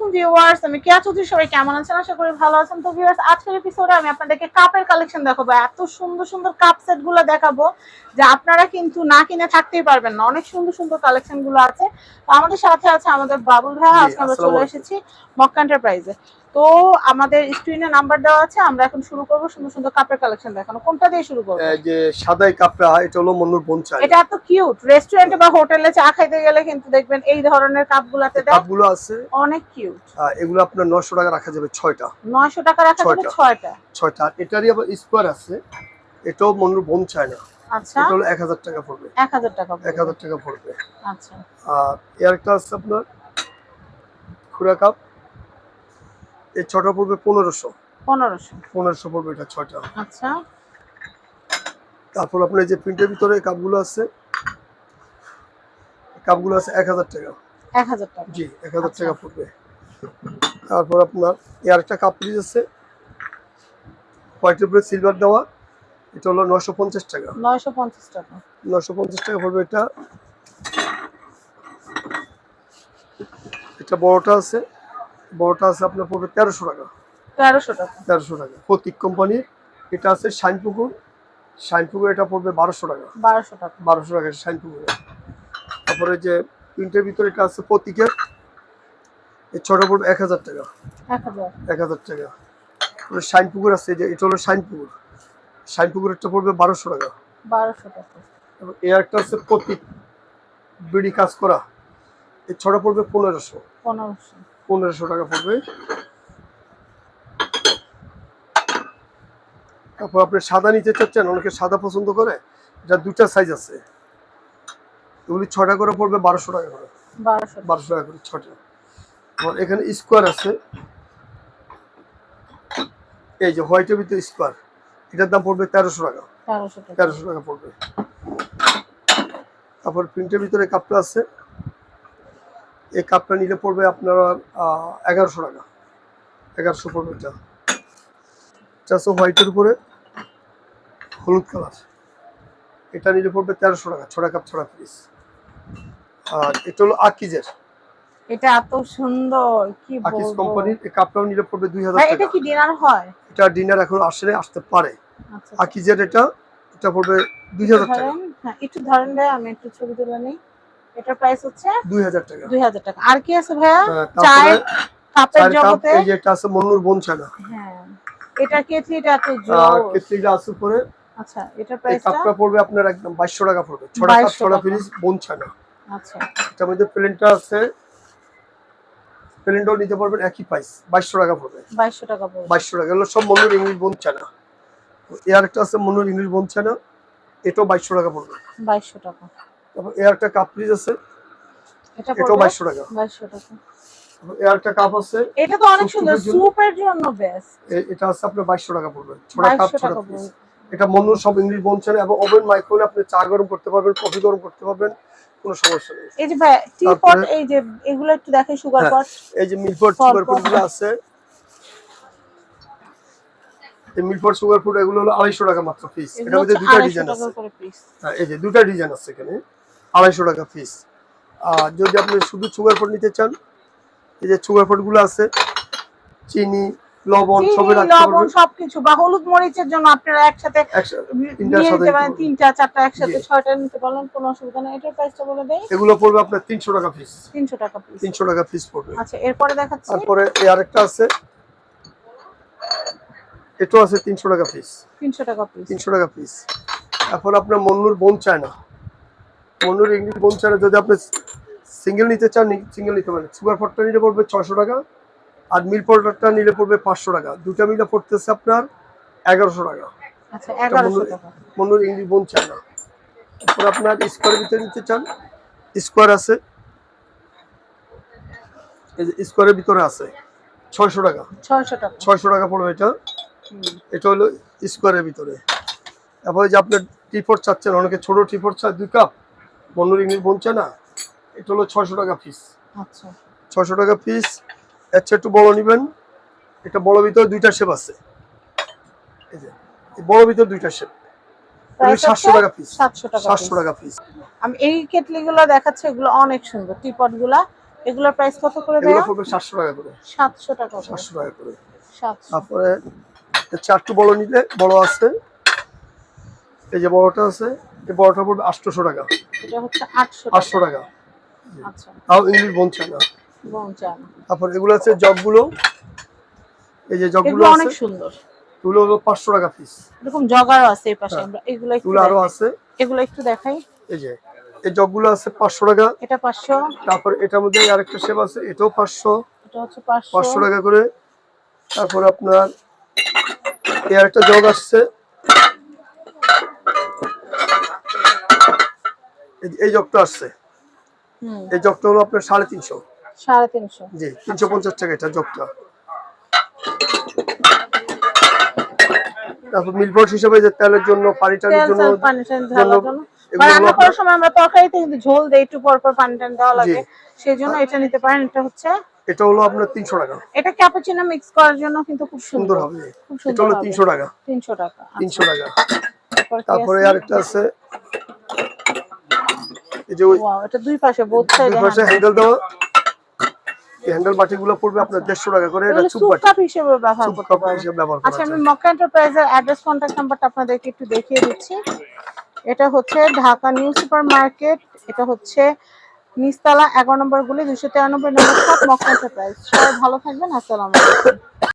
আলাইকুম ভিউয়ার্স আমি কেয়া চৌধুরী সবাই কেমন আছেন? আশা করি ভালো আছেন। তো ভিউয়ার্স আজকের এপিসোডে আমি আপনাদেরকে কাপের কালেকশন দেখাবো। এত সুন্দর সুন্দর কাপ সেটগুলো দেখাবো যে আপনারা কিন্তু না কিনে থাকতেই পারবেন না। অনেক সুন্দর সুন্দর কালেকশনগুলো আছে। তো আমাদের সাথে আছে আমাদের বাবুল ভাই আজকে আমরা চলে এসেছি মক্কা এন্টারপ্রাইজে তো আমাদের স্ক্রিনে নাম্বার দেওয়া আছে আমরা এখন শুরু করব সুন্দর সুন্দর কাপের কালেকশন দেখানো। কোনটা দিয়ে শুরু করব? এই যে সাদাই কাপটা এটা হলো মন্নুর বোন চাই। এটা এত কিউট রেস্টুরেন্টে বা হোটেলে চা খাইতে গেলে কিন্তু দেখবেন এই ধরনের কাপগুলাতে দেয় কাপগুলো আছে। অনেক কিউট এগুলো আপনার নশো টাকা রাখা যাবে ছয়টা। নয়শো টাকা রাখা যাবে ছয়টা। ছয়টা। ছয়টা। আর এটারই আবার স্কোয়ার আছে। এটাও মন্নুর বোন চায় না। আচ্ছা। এটা হলো এক হাজার টাকা পড়বে। এক হাজার টাকা এক হাজার টাকা পড়বে। আচ্ছা। আর এর একটা আছে আপনার খুরা কাপ। এই ছটা পড়বে পনেরোশো। পনেরোশো। পনেরোশো পড়বে এটা ছয়টা। আচ্ছা। তারপর আপনার এই যে প্রিন্টের ভিতরে কাপগুলো আছে কাপগুলো আছে এক হাজার টাকা। এক হাজার টাকা। জি এক হাজার আচ্ছা। টাকা পড়বে। তারপর আপনার এর একটা কাপ পিস আছে হোয়াইটের উপরে সিলভার দেওয়া। এটা হলো নশো পঞ্চাশ টাকা। নয়শো পঞ্চাশ টাকা। নশো পঞ্চাশ টাকা পড়বে এটা। এটা বড়টা আছে বড়টা আছে আপনার পড়বে তেরোশো টাকা। তেরোশো টাকা। তেরোশো টাকা। প্রতীক কোম্পানির এটা আছে শাইনপুকুর শাইনপুকুর এটা পড়বে বারোশো টাকা। বারোশো টাকা। বারোশো টাকা শাইনপুকুর তারপরে যে প্রিন্টের ভিতরে এটা আছে প্রতীকের। এই ছোট পড়বে এক হাজার টাকা। এক হাজার। টাকা। শাইনপুকুর আছে যে এটা হলো শাইনপুকুর শাইনপুকুরেরটা পড়বে বারোশো টাকা। বারোশো টাকা। এবং এ একটা আছে প্রতীক। বিডি কাজ করা। এই ছটা পড়বে পনেরোশো। পনেরোশো। পনেরোশো টাকা পড়বে। তারপর আপনি সাদা নিতে চাচ্ছেন অনেকে সাদা পছন্দ করে এটা দুটা সাইজ আছে। এগুলি ছটা করে পড়বে বারোশো টাকা করে। বারোশো টাকা। করে ছটা আর এখানে স্কোয়ার আছে। এই যে হোয়াইটের ভিতরে স্কোয়ার এটার দাম পড়বে তেরোশো টাকা। তেরোশো টাকা। পড়বে। তারপর প্রিন্টের ভিতরে কাপটা আছে। এই কাপটা নিলে পড়বে আপনার এগারোশো টাকা। এগারোশো পড়বে এটা আছে হোয়াইটের উপরে হলুদ কালার এটা নিলে পড়বে তেরোশো টাকা ছটা কাপ ছটা পিস আর এটা হলো আকিজের। এটা এত সুন্দর কি আকিজ কোম্পানির এই কাপটাও নিলে পড়বে দুই হাজার ভাই, এটা কি ডিনার হয়? এটা ডিনার এখন আসলে আসতে পারে। আচ্ছা আকিজের এটা এটা পড়বে দুই হাজার টাকা। হ্যাঁ একটু ধরেন ভাই আমি একটু ছবি তুলে নিই। এটার প্রাইস হচ্ছে দুই হাজার টাকা। দুই হাজার টাকা। আর কি আছে ভাইয়া? হ্যাঁ, কাপের জগতে এই যে এটা আছে মন্নুর বোন ছানা হ্যাঁ। এটা জোর কেটলিটা আছে আচ্ছা এটার কাপটা পড়বে আপনার একদম বাইশশো টাকা পড়বে। ছটা কাপ 2200 ছটা টাকা। পিস বোন ছানা আচ্ছা। এটার মধ্যে প্লেনটা আছে। প্লেনটাও নিতে পারবেন একই প্রাইস বাইশশো টাকা পড়বে। বাইশশো টাকা পড়বে। বাইশশো টাকা। এগুলো সব মন্নুর ইংলিশ বোন ছানা এর একটা আছে মন্নুর ইংলিশ বোন ছানা এটাও বাইশশো টাকা পড়বে। বাইশশো টাকা। তারপর একটা আছে। এটা টাকা। এর একটা কাপ আছে। এটা তো অনেক সুন্দর স্যুপের জন্য? বেস্ট এটা আছে আপনার বাইশশো টাকা পড়বে। ছটা কাপ ছটা এটা সব ইংলিশ এবং ওভেন মাইক্রোওয়েভে আপনি চা গরম করতে পারবেন কফি গরম করতে পারবেন কোনো সমস্যা নেই। এই যে ভাই টি পট এই যে এগুলো একটু দেখে সুগার হ্যাঁ। পট এই যে সুগারগুলো আছে। এই সুগার ফুড এগুলো হলো আড়াইশো টাকা মাত্র পিস এটা মধ্যে দুটা ডিজাইন আছে। হ্যাঁ, এই যে দুটা ডিজাইন আছে এখানে। আড়াইশো টাকা পিস আর যদি আপনি শুধু সুগার ফুড নিতে চান এই যে সুগার ফুডগুলো আছে চিনি লবণ সবই সবকিছু বা হলুদ মরিচের জন্য আপনারা একসাথে তিনটা চারটা একসাথে ছয়টা নিতে পারলেন কোনো অসুবিধা নেই। এটার প্রাইসটা বলে দেই। এগুলো পড়বে আপনার তিনশো টাকা পিস তিনশো টাকা পিস তিনশো টাকা পিস পড়বে। আচ্ছা এরপরে দেখাচ্ছি। তারপরে এই আরেকটা আছে। এটাও আছে তিনশো টাকা পিস তিনশো টাকা পিস তিনশো টাকা পিস এখন আপনার মন্নুর বোন চায় না। ইংলিশ বোন না যদি আপনি সিঙ্গেল নিতে চান সিঙ্গেল নিতে পারেন। সুগার পটটা নিলে পড়বে ছশো টাকা আর মিল পাউডারটা নিলে পড়বে পাঁচশো টাকা। দুটা মিলে পড়তেছে আপনার এগারোশো টাকা। আচ্ছা টাকা। ইংলিশ বোন না তারপর আপনার স্কোয়ারের ভিতরে নিতে চান স্কোয়ার আছে। এই যে স্কোয়ারের ভিতরে আছে ছয়শো টাকা। ছয়শো টাকা। পড়বে এটা। এটা হলো স্কোয়ারের ভিতরে। তারপরে যে আপনার টিপট চাচ্ছেন অনেকে ছোট টিপট চায় দুই কাপ মন্নুর ইংলিশ বনছে না এটা হলো ছয়শো টাকা পিস আচ্ছা। ছয়শো টাকা পিস এর চেয়ে একটু বড় নেবেন। এটা বড় ভিতরে দুইটা শেপ আছে। এই যে বড় ভিতরে দুইটা শেপ সাতশো টাকা পিস সাতশো টাকা পিস আমি এই কেটলি গুলো দেখাচ্ছে এগুলো অনেক সুন্দর। টিপটগুলা এগুলোর প্রাইস কত করে পড়বে সাতশো টাকা করে। সাতশো টাকা করে। সাতশো টাকা করে। তারপরে চারটু বড় নিলে বড় আছে। এই যে বড়টা আছে এই বড়টা পড়বে আটশোশো টাকা। এটা হচ্ছে আটশো টাকা। টাকা। আচ্ছা। তাও ইংলিশ বোন চায় না। তারপর এগুলো আছে জগগুলো। এই যে জগগুলো অনেক সুন্দর। এগুলো হলো পাঁচশো টাকা পিস এরকম জগারও আছে এই পাশে হ্যাঁ। আমরা এগুলো এগুলো আরও আছে। এগুলো একটু দেখাই। এই যে এই জগগুলো আছে পাঁচশো টাকা। এটা পাঁচশো। তারপর এটার মধ্যে আরেকটা শেপ আছে এটাও পাঁচশো। এটা হচ্ছে পাঁচশো টাকা করে। তারপর আপনার এই আরেকটা জগ আসছে। এই- জগটা আসছে। এই জগটা হলো আপনার সাড়ে তিনশো। সাড়ে তিনশো। জি তিনশো পঞ্চাশ টাকা এটা জগটা তারপর মিলফট হিসাবে যে তেলের জন্য পানি টানির জন্য রান্না করার সময় আমরা তরকারিতে কিন্তু ঝোল দেই একটু পর পর পানি টানি দেওয়া লাগে। সেই জন্য এটা নিতে পারেন এটা হচ্ছে এটা হলো আপনার তিনশো টাকা। এটা ক্যাপুচিনো মিক্স করার জন্য কিন্তু খুব সুন্দর। হবে। এটা হলো হবে। তিনশো টাকা। তিনশো টাকা। আচ্ছা, তিনশো টাকা। তারপরে? আরেকটা আছে। এই যে এটা দুই পাশে বোথ সাইডে পাশে হ্যান্ডেল দেওয়া এই হ্যান্ডেল বাটিগুলো পড়বে আপনার দেড়শো টাকা করে এটা চুপ বাটি। কাপ হিসেবে ব্যবহার করতে কাপ হিসেবে ব্যবহার করা আচ্ছা আমি যায়। মক্কা এন্টারপ্রাইজের অ্যাড্রেস নাম্বারটা আপনাদেরকে একটু দেখিয়ে দিচ্ছি। এটা হচ্ছে ঢাকা নিউ সুপার মার্কেট এটা হচ্ছে নিচতলা এগারো নম্বর গুলি দুশো তিরানব্বই নম্বর শপ মক্কা এন্টারপ্রাইজ সবাই ভালো থাকবেন আসসালামু আলাইকুম।